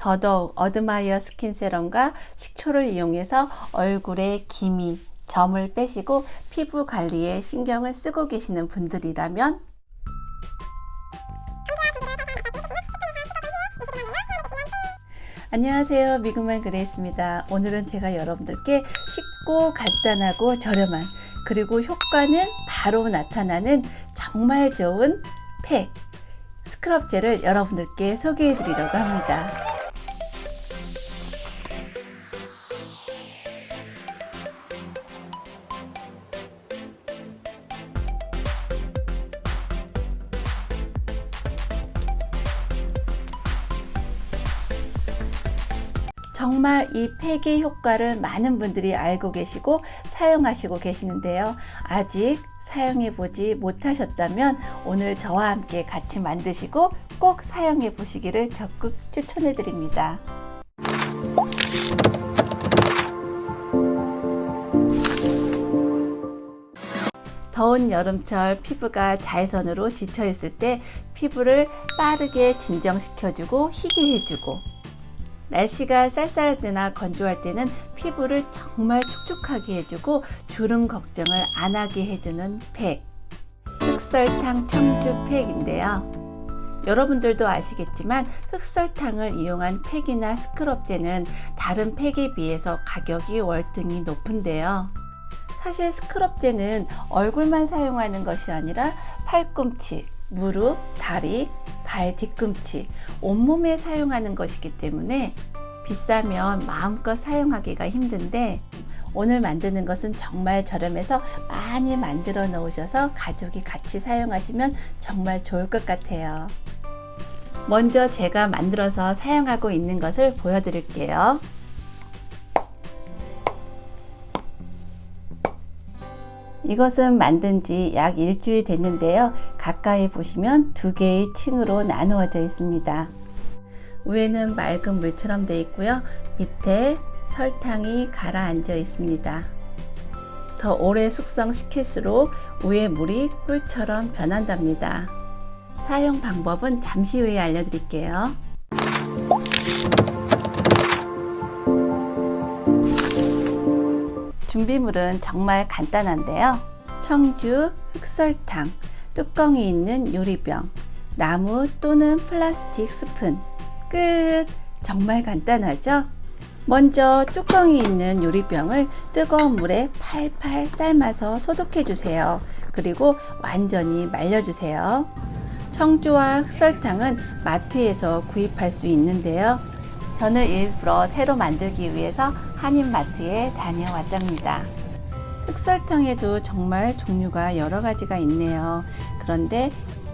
더더욱 어드마이어 스킨 세럼과 식초를 이용해서 얼굴에 기미, 점을 빼시고 피부 관리에 신경을 쓰고 계시는 분들이라면 안녕하세요. 미국말 그레이스입니다. 오늘은 제가 여러분들께 쉽고 간단하고 저렴한 그리고 효과는 바로 나타나는 정말 좋은 팩 스크럽 젤을 여러분들께 소개해 드리려고 합니다. 정말 이 팩의 효과를 많은 분들이 알고 계시고 사용하시고 계시는데요. 아직 사용해 보지 못하셨다면 오늘 저와 함께 같이 만드시고 꼭 사용해 보시기를 적극 추천해 드립니다. 더운 여름철 피부가 자외선으로 지쳐 있을 때 피부를 빠르게 진정시켜주고 희게 해주고 날씨가 쌀쌀할 때나 건조할 때는 피부를 정말 촉촉하게 해주고 주름 걱정을 안 하게 해주는 팩. 흑설탕 청주 팩인데요. 여러분들도 아시겠지만 흑설탕을 이용한 팩이나 스크럽제는 다른 팩에 비해서 가격이 월등히 높은데요. 사실 스크럽제는 얼굴만 사용하는 것이 아니라 팔꿈치, 무릎, 다리, 발 뒤꿈치, 온몸에 사용하는 것이기 때문에 비싸면 마음껏 사용하기가 힘든데 오늘 만드는 것은 정말 저렴해서 많이 만들어 놓으셔서 가족이 같이 사용하시면 정말 좋을 것 같아요. 먼저 제가 만들어서 사용하고 있는 것을 보여드릴게요. 이것은 만든 지 약 일주일 됐는데요. 가까이 보시면 두 개의 층으로 나누어져 있습니다. 위에는 맑은 물처럼 되어 있고요. 밑에 설탕이 가라앉아 있습니다. 더 오래 숙성시킬수록 위에 물이 꿀처럼 변한답니다. 사용 방법은 잠시 후에 알려드릴게요. 준비물은 정말 간단한데요. 청주, 흑설탕, 뚜껑이 있는 유리병, 나무 또는 플라스틱 스푼. 끝! 정말 간단하죠? 먼저 뚜껑이 있는 유리병을 뜨거운 물에 팔팔 삶아서 소독해 주세요. 그리고 완전히 말려 주세요. 청주와 흑설탕은 마트에서 구입할 수 있는데요. 저는 일부러 새로 만들기 위해서 한인마트에 다녀왔답니다. 흑설탕에도 정말 종류가 여러 가지가 있네요. 그런데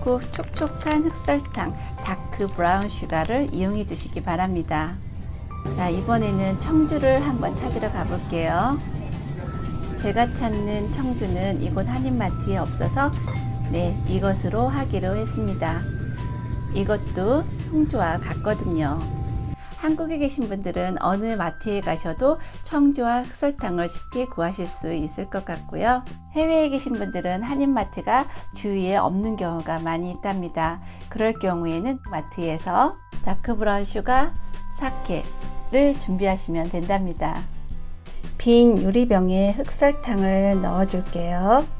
꼭 촉촉한 흑설탕, 다크 브라운 슈가를 이용해 주시기 바랍니다. 자, 이번에는 청주를 한번 찾으러 가볼게요. 제가 찾는 청주는 이곳 한인마트에 없어서 네, 이것으로 하기로 했습니다. 이것도 홍주와 같거든요. 한국에 계신 분들은 어느 마트에 가셔도 청주와 흑설탕을 쉽게 구하실 수 있을 것 같고요. 해외에 계신 분들은 한인마트가 주위에 없는 경우가 많이 있답니다. 그럴 경우에는 마트에서 다크브라운 슈가, 사케를 준비하시면 된답니다. 빈 유리병에 흑설탕을 넣어줄게요.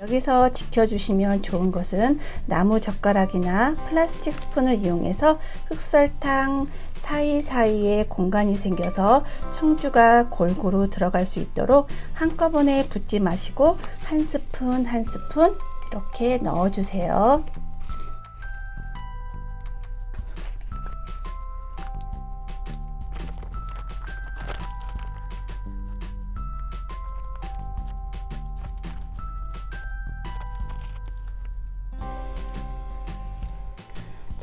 여기서 지켜주시면 좋은 것은 나무 젓가락이나 플라스틱 스푼을 이용해서 흑설탕 사이사이에 공간이 생겨서 청주가 골고루 들어갈 수 있도록 한꺼번에 붓지 마시고 한 스푼 한 스푼 이렇게 넣어주세요.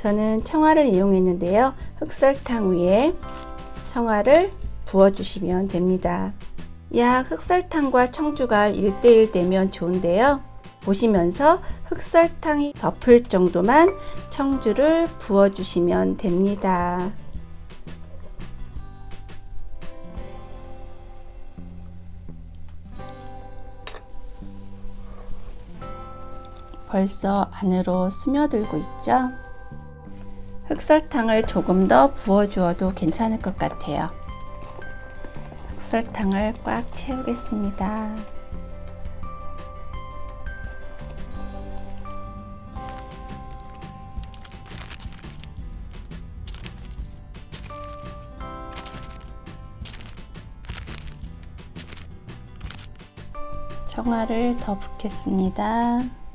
저는 청아를 이용했는데요. 흑설탕 위에 청아를 부어주시면 됩니다. 약 흑설탕과 청주가 1대1 되면 좋은데요. 보시면서 흑설탕이 덮을 정도만 청주를 부어주시면 됩니다. 벌써 안으로 스며들고 있죠? 흑설탕을 조금 더 부어주어도 괜찮을 것 같아요. 흑설탕을 꽉 채우겠습니다. 청아를 더 붓겠습니다.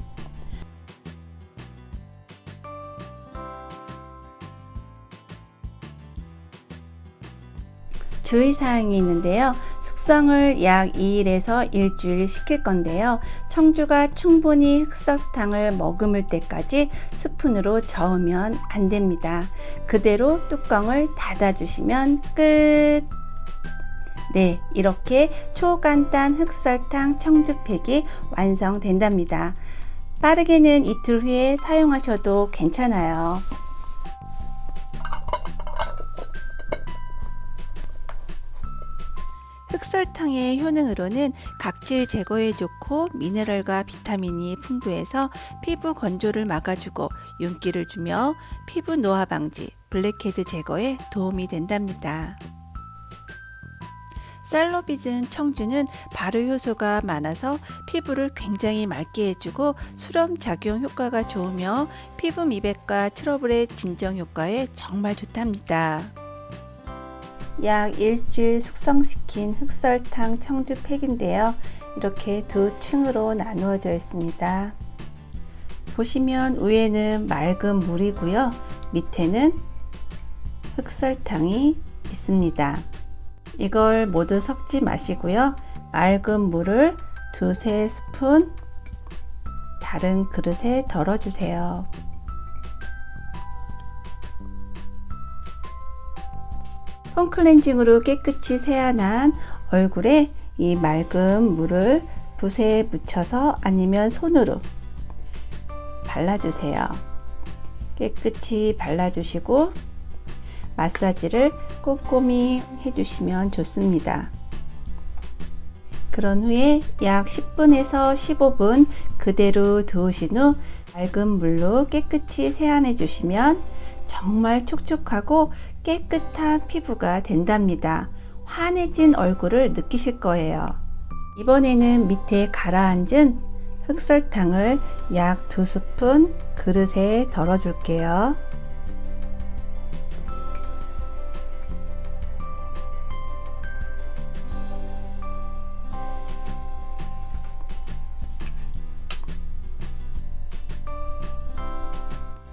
주의사항이 있는데요. 숙성을 약 2일에서 일주일 시킬 건데요. 청주가 충분히 흑설탕을 머금을 때까지 스푼으로 저으면 안 됩니다. 그대로 뚜껑을 닫아주시면 끝! 네, 이렇게 초간단 흑설탕 청주팩이 완성된답니다. 빠르게는 이틀 후에 사용하셔도 괜찮아요. 흑설탕의 효능으로는 각질 제거에 좋고 미네랄과 비타민이 풍부해서 피부 건조를 막아주고 윤기를 주며 피부 노화 방지, 블랙헤드 제거에 도움이 된답니다. 셀로비즌 청주는 발효 효소가 많아서 피부를 굉장히 맑게 해주고 수렴 작용 효과가 좋으며 피부 미백과 트러블의 진정 효과에 정말 좋답니다. 약 일주일 숙성시킨 흑설탕 청주 팩인데요. 이렇게 두 층으로 나누어져 있습니다. 보시면 위에는 맑은 물이고요. 밑에는 흑설탕이 있습니다. 이걸 모두 섞지 마시고요. 맑은 물을 두세 스푼 다른 그릇에 덜어주세요. 폼 클렌징으로 깨끗이 세안한 얼굴에 이 맑은 물을 붓에 묻혀서 아니면 손으로 발라주세요. 깨끗이 발라주시고 마사지를 꼼꼼히 해주시면 좋습니다. 그런 후에 약 10분에서 15분 그대로 두으신 후 맑은 물로 깨끗이 세안해 주시면 정말 촉촉하고 깨끗한 피부가 된답니다. 환해진 얼굴을 느끼실 거예요. 이번에는 밑에 가라앉은 흑설탕을 약 두 스푼 그릇에 덜어 줄게요.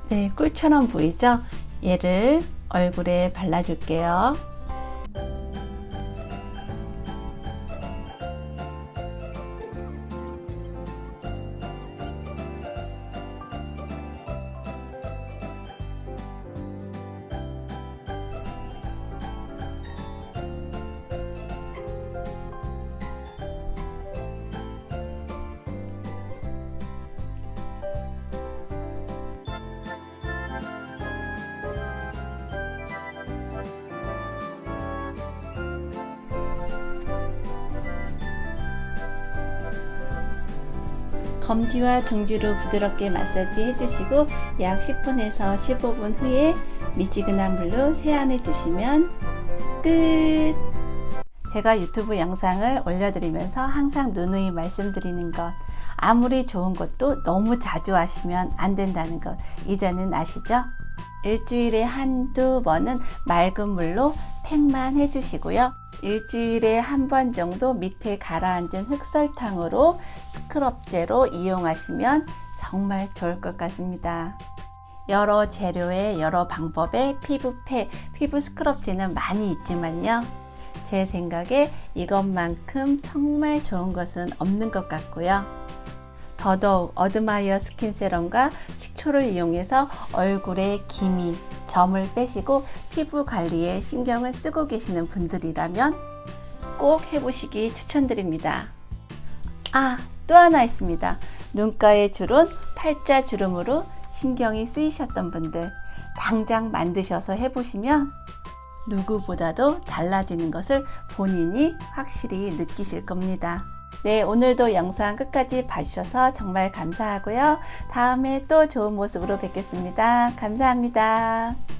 네, 꿀처럼 보이죠? 얘를 얼굴에 발라줄게요. 검지와 둥지로 부드럽게 마사지 해주시고 약 10분에서 15분 후에 미지근한 물로 세안해 주시면 끝! 제가 유튜브 영상을 올려드리면서 항상 누누이 말씀드리는 것 아무리 좋은 것도 너무 자주 하시면 안 된다는 것 이제는 아시죠? 일주일에 한두 번은 맑은 물로 팩만 해주시고요. 일주일에 한 번 정도 밑에 가라앉은 흑설탕으로 스크럽제로 이용하시면 정말 좋을 것 같습니다. 여러 재료의 여러 방법의 피부팩, 피부 스크럽제는 많이 있지만요. 제 생각에 이것만큼 정말 좋은 것은 없는 것 같고요. 더더욱 어드마이어 스킨 세럼과 식초를 이용해서 얼굴에 기미, 점을 빼시고 피부 관리에 신경을 쓰고 계시는 분들이라면 꼭 해보시기 추천드립니다. 아, 또 하나 있습니다. 눈가의 주름, 팔자 주름으로 신경이 쓰이셨던 분들 당장 만드셔서 해보시면 누구보다도 달라지는 것을 본인이 확실히 느끼실 겁니다. 네, 오늘도 영상 끝까지 봐주셔서 정말 감사하고요. 다음에 또 좋은 모습으로 뵙겠습니다. 감사합니다.